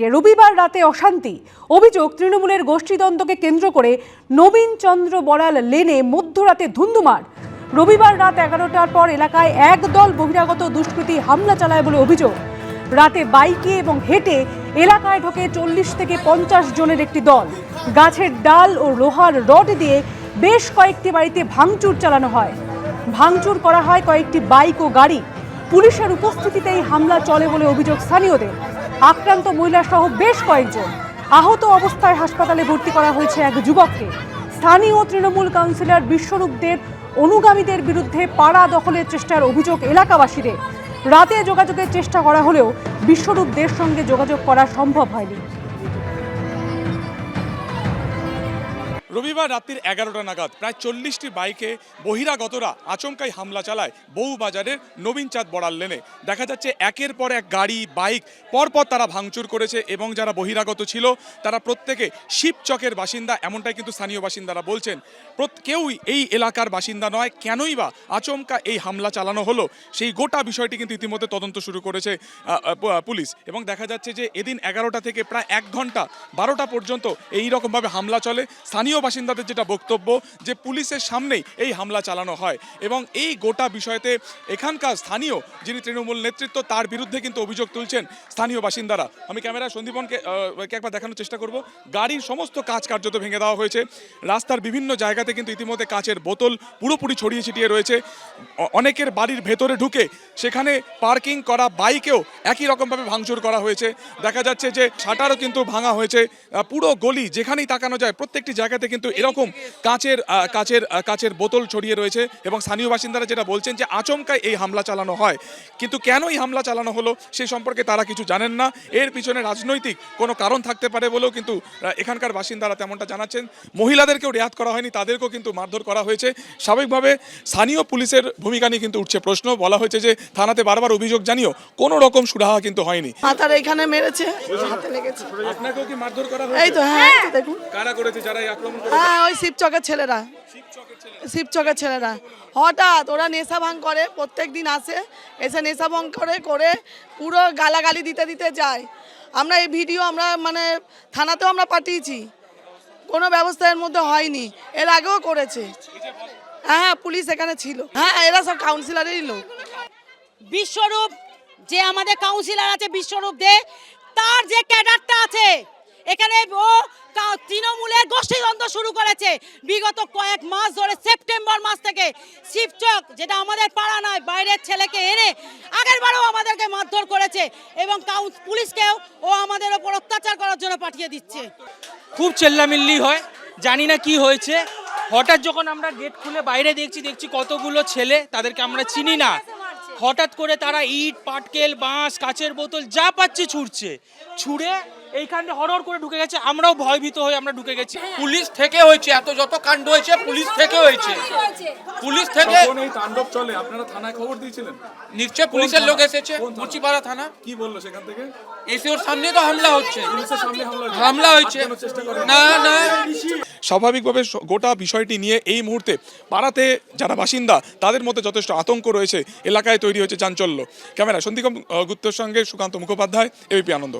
রবিবার রাতে অশান্তি, অভিযোগ তৃণমূলের গোষ্ঠীদ্বন্দ্বকে কেন্দ্র করে নবীন চন্দ্র বড়াল লেনে মধ্যরাতে ধুন্ধুমার। রবিবার রাত এগারোটার পর এলাকায় একদল বহিরাগত দুষ্কৃতী হামলা চালায় বলে অভিযোগ। রাতে বাইকে এবং হেঁটে এলাকায় ঢোকে চল্লিশ থেকে পঞ্চাশ জনের একটি দল। গাছের ডাল ও লোহার রড দিয়ে বেশ কয়েকটি বাড়িতে ভাঙচুর চালানো হয়। ভাঙচুর করা হয় কয়েকটি বাইক ও গাড়ি। পুলিশের উপস্থিতিতেই হামলা চলে বলে অভিযোগ স্থানীয়দের। আক্রান্ত মহিলাসহ বেশ কয়েকজন আহত অবস্থায় হাসপাতালে ভর্তি করা হয়েছে এক যুবককে। স্থানীয় তৃণমূল কাউন্সিলর বিশ্বরূপদের অনুগামীদের বিরুদ্ধে পাড়া দখলের চেষ্টার অভিযোগ এলাকাবাসীদের। রাতে যোগাযোগের চেষ্টা করা হলেও বিশ্বরূপদের সঙ্গে যোগাযোগ করা সম্ভব হয়নি। রবিবার রাত্রির এগারোটা নাগাদ প্রায় চল্লিশটি বাইকে বহিরাগতরা আচমকাই হামলা চালায় বউবাজারের নবীনচাঁদ বড়াল লেনে। দেখা যাচ্ছে একের পর এক গাড়ি, বাইক পরপর তারা ভাঙচুর করেছে এবং যারা বহিরাগত ছিল, তারা প্রত্যেকে শিবচকের বাসিন্দা, এমনটাই কিন্তু স্থানীয় বাসিন্দারা বলছেন। কেউই এই এলাকার বাসিন্দা নয় কেনই বা আচমকা এই হামলা চালানো হলো? সেই গোটা বিষয়টি কিন্তু ইতিমধ্যে তদন্ত শুরু করেছে পুলিশ। এবং দেখা যাচ্ছে যে এদিন এগারোটা থেকে প্রায় এক ঘণ্টা, বারোটা পর্যন্ত এই রকমভাবে হামলা চলে। স্থানীয় বাসিন্দাদের যেটা বক্তব্য যে পুলিশের সামনেই এই হামলা চালানো হয় এবং এই গোটা বিষয়তে এখানকার স্থানীয় যিনি তৃণমূল নেতৃত্ব, তার বিরুদ্ধে কিন্তু অভিযোগ তুলছেন স্থানীয় বাসিন্দারা। আমি ক্যামেরা সন্দীপনকে একবার দেখানোর চেষ্টা করব। গাড়ির সমস্ত কাজ কার্যত ভেঙে দেওয়া হয়েছে। রাস্তার বিভিন্ন জায়গাতে কিন্তু ইতিমধ্যে কাঁচের বোতল পুরোপুরি ছড়িয়ে ছিটিয়ে রয়েছে। অনেকের বাড়ির ভেতরে ঢুকে সেখানে পার্কিং করা বাইকেও একই রকমভাবে ভাঙচুর করা হয়েছে। দেখা যাচ্ছে যে শাটারও কিন্তু ভাঙা হয়েছে। পুরো গলি যেখানেই তাকানো যায়, প্রত্যেকটি জায়গাতে কিন্তু এরকম কাচের কাচের কাচের বোতল ছড়িয়ে রয়েছে এবং স্থানীয় বাসিন্দারা যেটা বলছেন যে আচমকাই এই হামলা চালানো হয়। কিন্তু কেন এই হামলা চালানো হলো সেই সম্পর্কে তারা কিছু জানেন না। এর পিছনে রাজনৈতিক কোনো কারণ থাকতে পারে বলেও কিন্তু এখানকার বাসিন্দারা তেমনটা জানাচ্ছেন। মহিলাদেরকেও রেয়াত করা হয়নি তাদেরকেও কিন্তু মারধর করা হয়েছে। স্বাভাবিকভাবে স্থানীয় পুলিশের ভূমিকা নিয়ে কিন্তু উঠছে প্রশ্ন। বলা হয়েছে যে থানাতে বারবার অভিযোগ জানিও কোনো রকম সুরাহা কিন্তু হয়নি। মাথার এখানে মেরেছে হাতে লেগেছে। আপনাকেও কি মারধর করা এই তো হ্যাঁ দেখুন। কারা করেছে? যারা এই আক্রমণ হ্যাঁ ওই শিবচকের ছেলেরা। শিবচকের ছেলেরা। হঠাৎ ওরা নেশা ভাঙ করে প্রত্যেক দিন আসে, এসে নেশা ভাঙ করে করে পুরো গালাগালি দিতে দিতে যায়। আমরা এই ভিডিও আমরা মানে থানাতেও আমরা পাঠিয়েছি। কোনো ব্যবস্থা এর মধ্যে হয়নি। এর আগেও করেছে। হ্যাঁ হ্যাঁ পুলিশ এখানে ছিল। হ্যাঁ এরা সব কাউন্সিলরেরই লোক। বিশ্বরূপ, যে আমাদের কাউন্সিলর আছে বিশ্বরূপ দে, তার যে ক্যাডারটা আছে এখানে ও তৃণমূলের গোষ্ঠীদ্বন্দ্ব শুরু করেছে। বিগত কয়েক মাস ধরে সেপ্টেম্বর মাস থেকে শিবচক যেটা আমাদের পাড়া নয়, বাইরের ছেলেকে এনে আগের বারেও আমাদেরকে মারধর করেছে এবং কাউন্স পুলিশকেও ও আমাদের ওপর অত্যাচার করার জন্য পাঠিয়ে দিচ্ছে। খুব চেল্লামিল্লি হয়, জানি না কি হয়েছে। হঠাৎ যখন আমরা গেট খুলে বাইরে দেখছি দেখছি কতগুলো ছেলে, তাদেরকে আমরা চিনি না। হঠাৎ করে তারা ইট, পাটকেল, বাঁশ, কাচের বোতল, যা পাচ্ছে ছুটছে ছুঁড়ে এইখানে হরর করে ঢুকে গেছে আমরাও ভয়ভীত হয়ে আমরা ঢুকে গেছি। পুলিশ থেকে হয়েছে এত যত কাণ্ড হয়েছে পুলিশ থেকে হয়েছে। পুলিশ থেকে এই তাণ্ডব চলে আপনারা থানায় খবর দিয়েছিলেন? নিশ্চয় পুলিশের লোক এসেছে মুচিপাড়া থানা। কি বলল সেখান থেকে? এসে ওর সামনে তো হামলা হচ্ছে। পুলিশের সামনে হামলা হয়েছে। হামলা না না। স্বাভাবিকভাবে গোটা বিষয়টি নিয়ে এই মুহূর্তে পাড়াতে যারা বাসিন্দা তাদের মধ্যে যথেষ্ট আতঙ্ক রয়েছে এলাকায় তৈরি হয়েছে চাঞ্চল্য। ক্যামেরা সন্দীপ গুপ্তের সঙ্গে সুকান্ত মুখোপাধ্যায় এবিপি আনন্দ।